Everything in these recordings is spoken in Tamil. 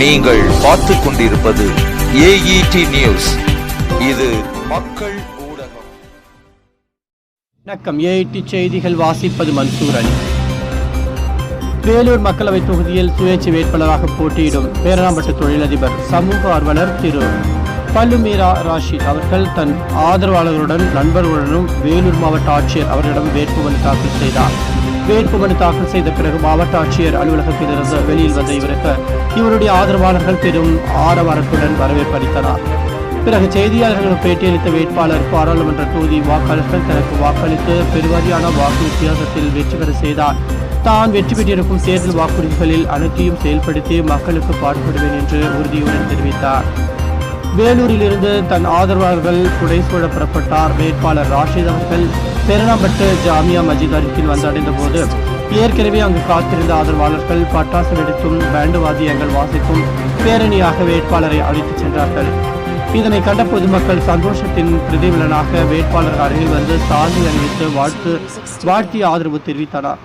நீங்கள் பார்த்து கொண்டிருப்பது ஏஇடி நியூஸ் இது மக்கள் ஊடகம். வணக்கம். ஏஐடி செய்திகள் வாசிப்பது மன்சூரன். வேலூர் மக்களவைத் தொகுதியில் சுயேட்சை வேட்பாளராக போட்டியிடும் பேரணாம்பட்டு தொழிலதிபர் சமூக ஆர்வலர் திரு பல்லுமீரா ராஷித் அவர்கள் தன் ஆதரவாளர்களுடன் நண்பர்களுடனும் வேலூர் மாவட்ட ஆட்சியர் அவர்களிடம் வேட்புமனு தாக்கல் செய்தார். வேட்புமனு தாக்கல் செய்த பிறகு மாவட்ட ஆட்சியர் அலுவலகத்திலிருந்து வெளியில் வந்த இவருக்கு இவருடைய ஆதரவாளர்கள் பெரும் ஆரவாரத்துடன் வரவேற்பு அளித்தனர். பிறகு செய்தியாளர்களுக்கு பேட்டியளித்த வேட்பாளர் பாராளுமன்ற தொகுதி வாக்காளர்கள் தனக்கு வாக்களித்து பெருவாரியான வாக்கு வித்தியாசத்தில் வெற்றி பெற செய்தார். தான் வெற்றி பெற்றிருக்கும் தேர்தல் வாக்குறுதிகளில் அனைத்தையும் செயல்படுத்தி மக்களுக்கு பாடுபடுவேன் என்று உறுதியுடன் தெரிவித்தார். வேலூரிலிருந்து தன் ஆதரவாளர்கள் புடைசூழ புறப்பட்டார் வேட்பாளர் ராஷித் அவர்கள். பெருணாம்பட்டு ஜாமியா மஜித் அருகில் வந்தடைந்த போது ஏற்கனவே அங்கு காத்திருந்த ஆதரவாளர்கள் பட்டாசு வெடித்தும் பேண்டு வாத்தியங்கள் வாசிக்கும் பேரணியாக வேட்பாளரை அழைத்துச் சென்றார்கள். இதனை கண்ட பொதுமக்கள் சந்தோஷத்தின் பிரதிபலனாக வேட்பாளர் அருகில் வந்து சாதி அணிவித்து வாழ்த்து வாழ்த்திய ஆதரவு தெரிவித்தனர்.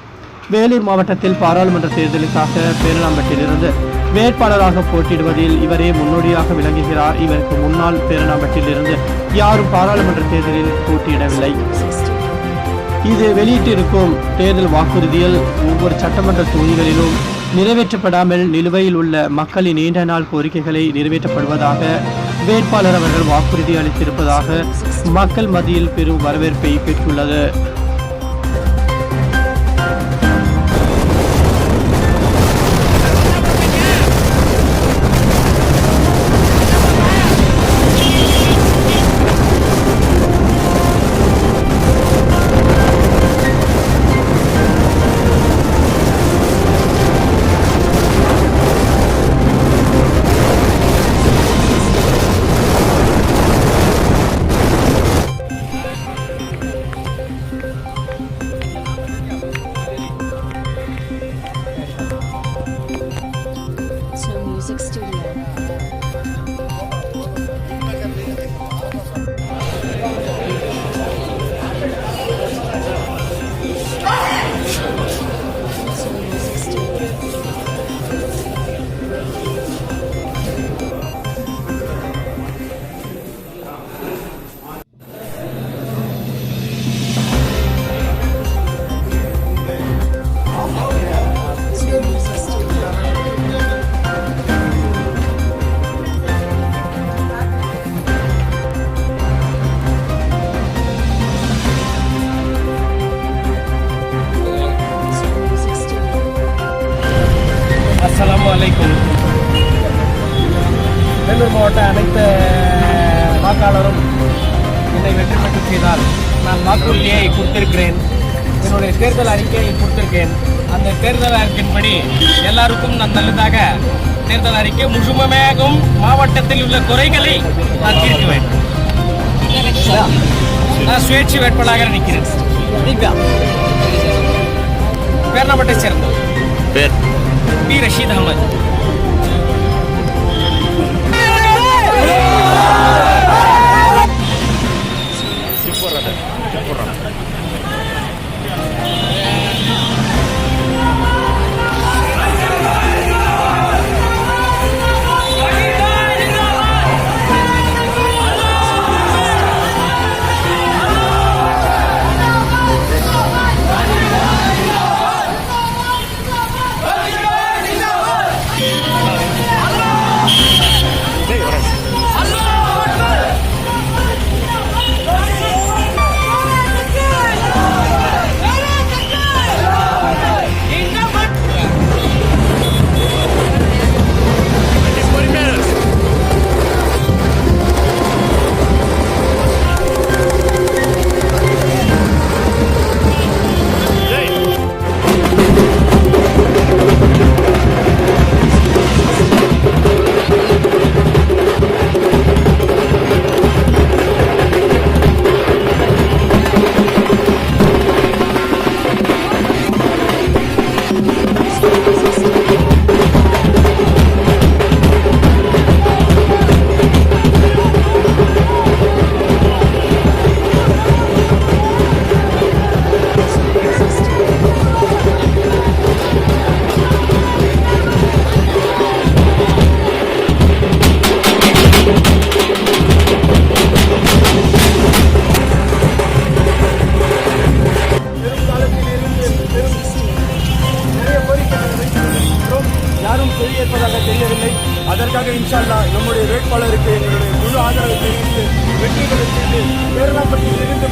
வேலூர் மாவட்டத்தில் பாராளுமன்ற தேர்தலுக்காக பேரணாம்பட்டிலிருந்து வேட்பாளராக போட்டியிடுவதில் இவரே முன்னோடியாக விளங்குகிறார். இவருக்கு முன்னாள் பேரணாம்பட்டிலிருந்து யாரும் பாராளுமன்ற தேர்தலில் போட்டியிடவில்லை. இது வெளியிட்டிருக்கும் தேர்தல் வாக்குறுதியில் ஒவ்வொரு சட்டமன்ற தொகுதிகளிலும் நிறைவேற்றப்படாமல் நிலுவையில் உள்ள மக்களின் நீண்ட நாள் கோரிக்கைகளை நிறைவேற்றப்படுவதாக வேட்பாளர் அவர்கள் வாக்குறுதி அளித்திருப்பதாக மக்கள் மத்தியில் பெரும் வரவேற்பை பெற்றுள்ளது. அஸ்ஸலாமு அலைக்கும். வேலூர் மாவட்ட அனைத்து வாக்காளரும் என்னை வெற்றி பெற்று செய்தால் நான் வாக்குறுதியை கொடுத்திருக்கிறேன். என்னுடைய தேர்தல் அறிக்கையை கொடுத்திருக்கேன். அந்த தேர்தல் அறிக்கையின்படி எல்லாருக்கும் நான் நல்லதாக தேர்தல் அறிக்கை முழுமையாகவும் மாவட்டத்தில் உள்ள குறைகளை நான் தீர்க்குவேன் நான் சுயேட்சை வேட்பாளராக நிற்கிறேன். பேர்ணாம்பட்டை சேர்ந்தோம் பேர்? Bila.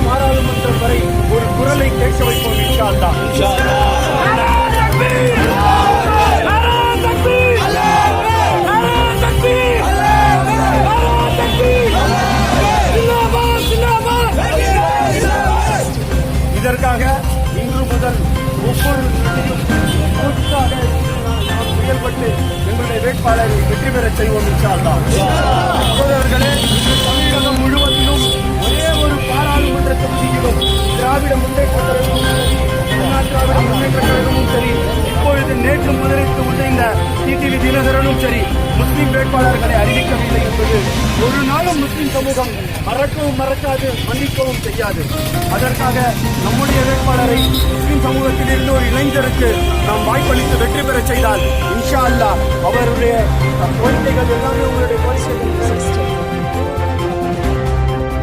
பாராளுமன்றம் வரை ஒரு குரலை கேட்க வைப்போம் இன்ஷால்லா இதற்காக இன்று முதல் ஒவ்வொரு செயல்பட்டு எங்களுடைய வேட்பாளரை வெற்றி பெற செய்வோம் இன்ஷால்லா சகோதரர்களே கழகமும் திராவிட முன்னேற்ற கழகமும் சரி திராவிட முன்னேற்ற கழகமும் சரி இப்பொழுது நேற்று முதலிட்டு உள்ள இந்த டிடிவி தினகரனும் சரி முஸ்லிம் வேட்பாளர்களை அறிவிக்கவில்லை என்பது ஒரு நாளும் முஸ்லிம் சமூகம் மறக்கவும் மறக்காது மன்னிக்கவும் செய்யாது. அதற்காக நம்முடைய வேட்பாளரை முஸ்லிம் சமூகத்தில் இருந்து ஒரு இளைஞருக்கு நாம் வாய்ப்பளித்து வெற்றி பெறச் செய்தால் இன்ஷா அல்லாஹ் அவருடைய கோரிக்கைகள் எல்லாமே உங்களுடைய கோரிக்கைகள்